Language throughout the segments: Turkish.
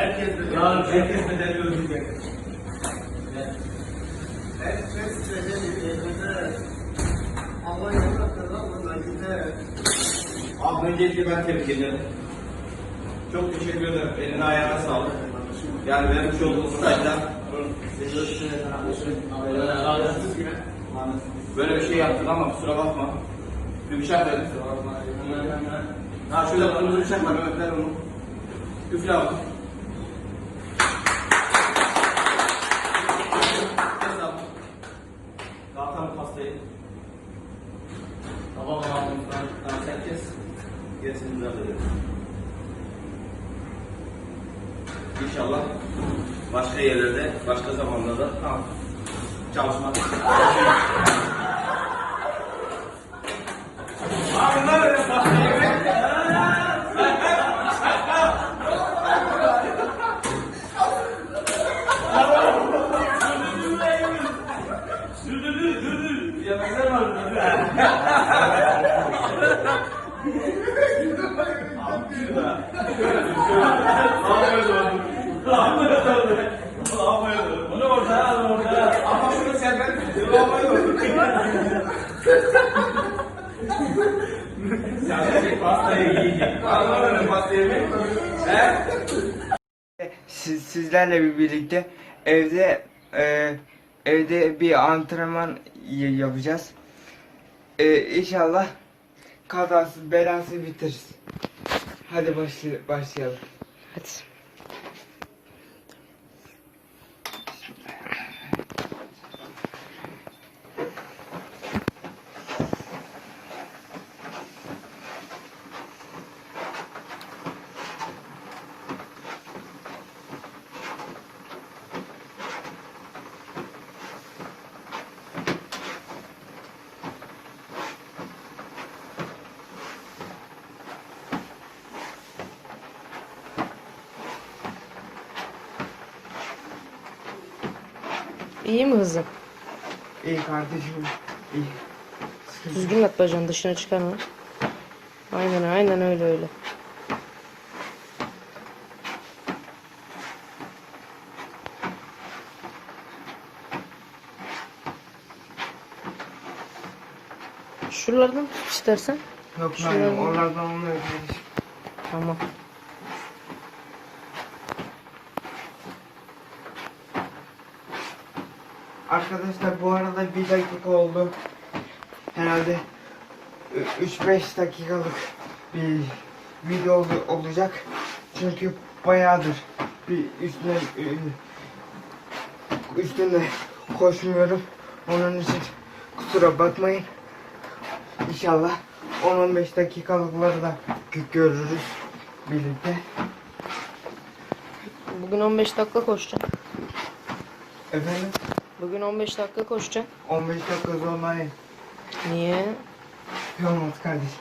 Herkes yarın herkes bedeli ödeyecek. Allah yarattı lan bunlar güzel. Abi öncelikle ben tebrik ederim. Çok teşekkür ederim. Eline ayağına sağlık. Yani vermiş olduğunuz stajda böyle bir şey yaptın ama kusura bakma. Bir bıçak verin. Ha şöyle kırmızı bıçak var. Mehmet ver onu. Üfle abi. Kes abi. Dağıtalım pastayı. Tamam abi. Tamam sen kes. Gerisini biz hallederiz. İnşallah başka yerlerde, başka zamanlarda tamam. Çalışmak. Abi ne böyle pastayı? Sen ben sizlerle birlikte evde e, evde bir antrenman yapacağız. E, inşallah kazasız belasız bitiririz. Hadi başlay- başlayalım. Hadi. İyi mi hızım? İyi kardeşim. İyi. Düzgün yat bacağını dışına çıkarma. Aynen aynen öyle öyle. Şuralardan tut istersen. Yok lan onlardan olmuyor kardeşim. Tamam. Arkadaşlar bu arada bir dakika oldu. Herhalde 3-5 dakikalık bir video ol- olacak. Çünkü bayağıdır bir üstüne e, üstünde koşmuyorum. Onun için kusura bakmayın. İnşallah 10-15 dakikalıkları da gö- görürüz birlikte. Bugün 15 dakika koşacaksın. Efendim Bugün 15 dakika koşacaksın. 15 dakika zorlayın. Niye? Olmaz kardeşim.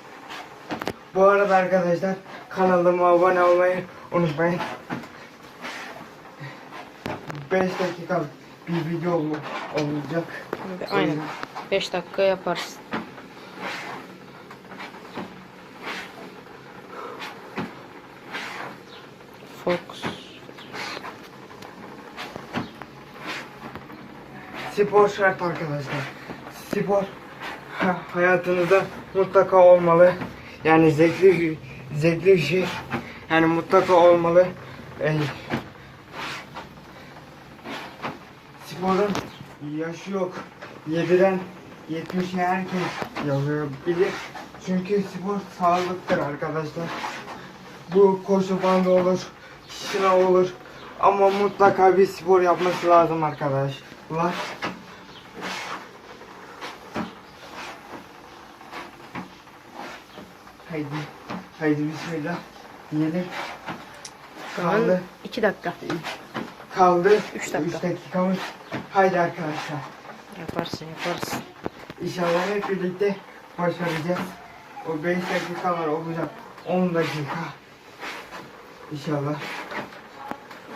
Bu arada arkadaşlar kanalıma abone olmayı unutmayın. 5 dakikalık bir video ol- olacak. Aynen. 5 dakika yaparsın. Fox. Spor şart arkadaşlar. Spor ha- hayatınızda mutlaka olmalı. Yani zevkli zevkli bir şey. Yani mutlaka olmalı. Ee, sporun yaşı yok. Yediren 70 herkes yapabilir. Çünkü spor sağlıktır arkadaşlar. Bu koşu bandı olur, şınav olur. Ama mutlaka bir spor yapması lazım arkadaşlar. Haydi, haydi bismillah diyelim. Kaldı, 2 dakika. kaldı. Üç dakika. Üç dakikamız. Haydi arkadaşlar. Yaparsın yaparsın. İnşallah hep birlikte başaracağız. O 5 dakikalar olacak. 10 dakika. İnşallah.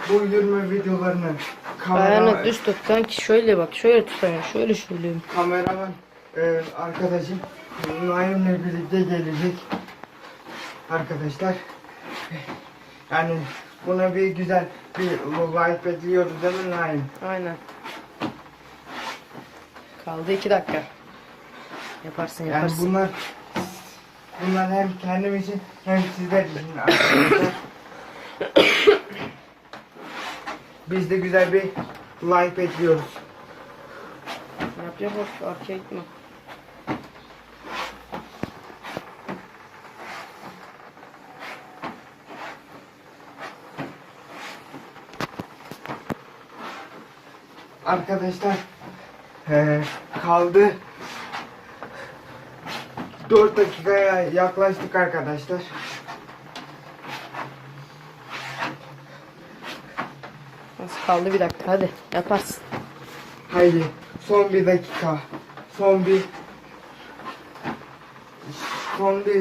Bu yürüme videolarını kamera, Ayağını düz tut kanki şöyle bak şöyle tut ayağını şöyle şöyle. kameraman e, arkadaşım Naim'le birlikte gelecek. Arkadaşlar yani buna bir güzel bir like bekliyoruz değil mi Naim? Aynen. Kaldı iki dakika. Yaparsın Yani yaparsın. bunlar bunlar hem kendim için hem sizler için arkadaşlar. Biz de güzel bir like bekliyoruz. Yap yap yap arkaya gitme. Arkadaşlar eee, kaldı 4 dakikaya yaklaştık arkadaşlar. Nasıl kaldı bir dakika hadi yaparsın. Haydi son bir dakika. Son bir son bir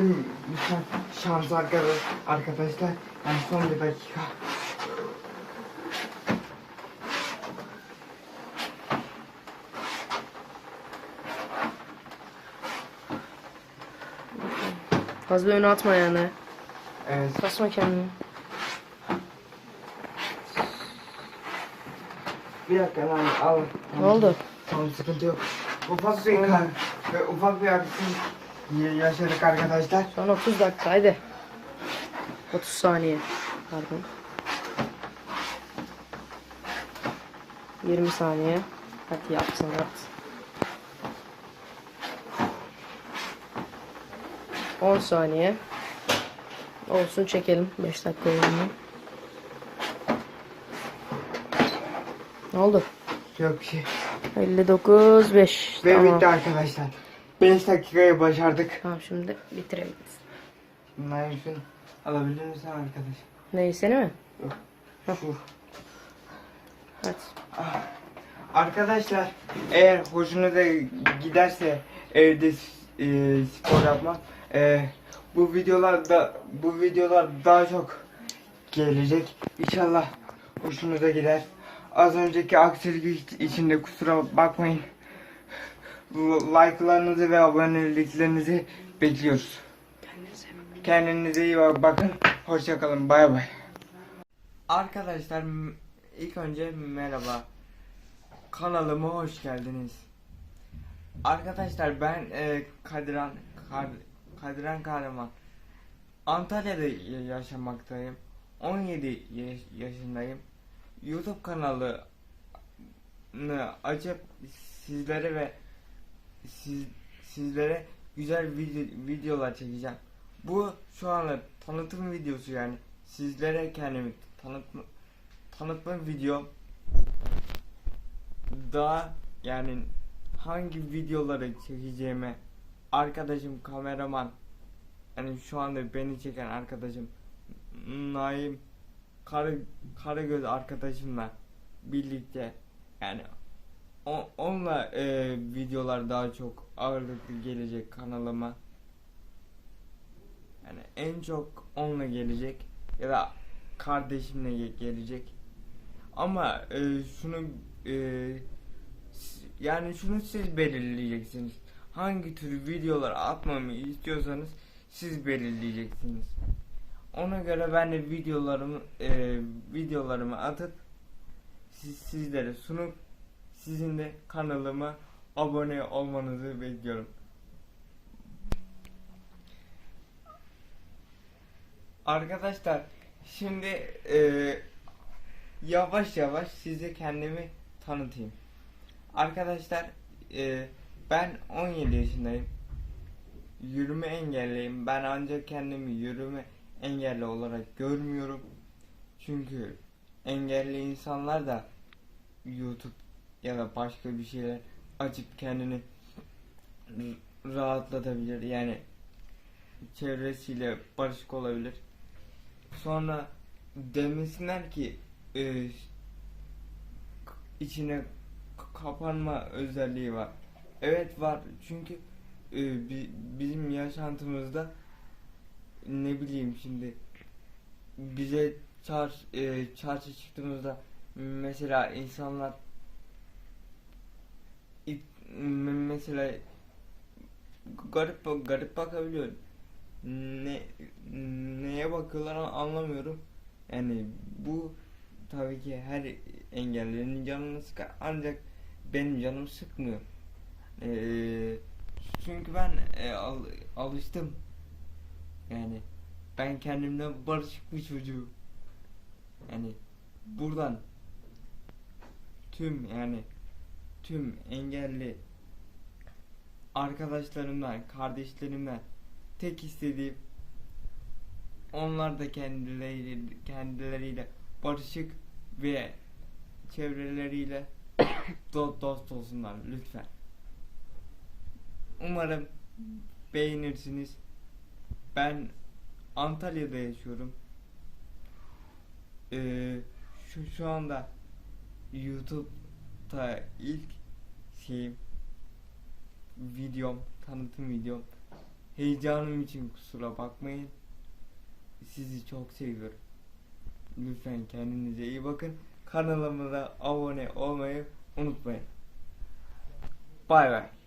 şan- şans arkadaş, arkadaşlar. Yani son bir dakika. Fazla öne atma yani. Evet. Kasma kendini. Bir dakika lan al. Ne oldu? Tamam sıkıntı yok. Ufak bir kar ve ufak bir aksilik y- yaşadık arkadaşlar. Son 30 dakika hadi. 30 saniye. Pardon. 20 saniye. Hadi yapsın yapsın. 10 saniye. Olsun çekelim. 5 dakika oldu. Ne oldu? Yok bir şey. 59 5. Ve Tamam. bitti arkadaşlar. 5 dakikayı başardık. Tamam şimdi bitirebiliriz. Bunların şunu alabilir misin arkadaş? Neyi seni mi? Şu. Hadi. Arkadaşlar eğer hoşunuza giderse evde e, spor yapmak e, bu videolarda bu videolar daha çok gelecek. İnşallah hoşunuza gider. Az önceki aksilik içinde kusura bakmayın. Like'larınızı ve aboneliklerinizi bekliyoruz. Kendinize iyi bak- bakın. Hoşçakalın. Bay bay. Arkadaşlar ilk önce merhaba. Kanalıma hoş geldiniz. Arkadaşlar ben e, Kadiran Kad- Kadiran Kahraman. Antalya'da yaşamaktayım. 17 yaş- yaşındayım. YouTube kanalını açıp sizlere ve siz, sizlere güzel video, videolar çekeceğim. Bu şu anda tanıtım videosu yani. Sizlere kendimi tanıtma, tanıtma video daha yani hangi videoları çekeceğime arkadaşım kameraman yani şu anda beni çeken arkadaşım Naim Karı, Karagöz arkadaşımla birlikte yani o, onunla e, videolar daha çok ağırlıklı gelecek kanalıma. Yani en çok onunla gelecek ya da kardeşimle ge- gelecek. Ama e, şunu e, yani şunu siz belirleyeceksiniz. Hangi tür videolar atmamı istiyorsanız siz belirleyeceksiniz. Ona göre ben de videolarımı e, videolarımı atıp siz, sizlere sunup sizin de kanalıma abone olmanızı bekliyorum. Arkadaşlar şimdi e, yavaş yavaş size kendimi tanıtayım. Arkadaşlar e, ben 17 yaşındayım. Yürüme engelliyim. Ben ancak kendimi yürüme engelli olarak görmüyorum. Çünkü engelli insanlar da YouTube ya da başka bir şeyler açıp kendini rahatlatabilir. Yani çevresiyle barışık olabilir. Sonra demesinler ki e, içine kapanma özelliği var. Evet var çünkü e, bi- bizim yaşantımızda ne bileyim şimdi bize çar e, çarşı çıktığımızda mesela insanlar it- mesela garip garip bakabiliyor. Ne neye bakıyorlar an- anlamıyorum. Yani bu tabii ki her engellerin canını sıkar ancak benim canım sıkmıyor. Ee, çünkü ben e, al- alıştım. Yani ben kendimden barışık bir çocuğum. Yani buradan tüm yani tüm engelli arkadaşlarımdan, kardeşlerimden tek istediğim onlar da kendileri kendileriyle barışık ve çevreleriyle dost olsunlar lütfen. Umarım beğenirsiniz. Ben Antalya'da yaşıyorum. Ee, şu şu anda YouTube'da ilk şeyim videom, tanıtım videom. Heyecanım için kusura bakmayın. Sizi çok seviyorum. Lütfen kendinize iyi bakın. Kanalıma da abone olmayı unutmayın. Bay bay.